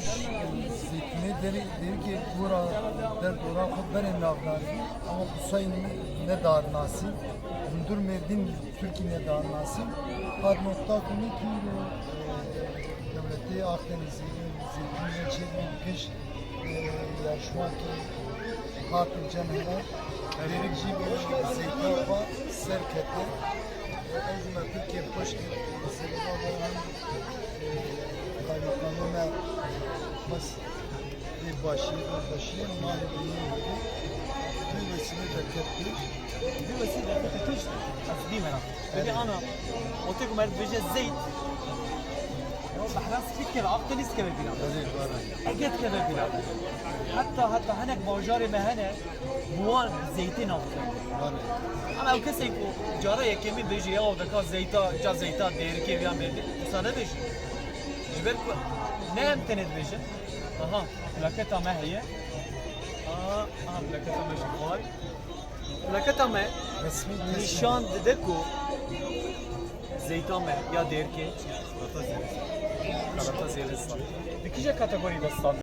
zeytini deri deri ki bura der dora khud berin navdar ama Husayn ne dar nasi Hundur Merdin Türkiye ne dar nasi had nokta konu ki devleti Akdeniz'i zeytinle çeviri kış yarışma ki katil cenneler Derikci bir zeytin var serkette Ezme Türkiye Koşki mesela olan kaymakamına bas bir başı bir başı mali bir yeri bir vesile de ketti دي وسيله تكتشف دي انا بدي انا قلت لكم بيجي الزيت بحراس فيك كذا اقتنس كذا بلاد Öyle var. اجت كذا بلاد حتى حتى هناك باجاري ما هنا بوان زيتين اقتنس Var. اما او كسي كو جارا يكمي بيجي يا ودكا زيتا جا زيتا دير كيف يعمل بيجي وصانا بيجي جبال نعم تنت بيجن اها بلاكتها ما هي اه اه بلاكتها ماشي خوار بلاكتها ما نشان ددكو زيتا ما يا ديركي Galatasaray. Galatasaray. Dikice kategoride standart.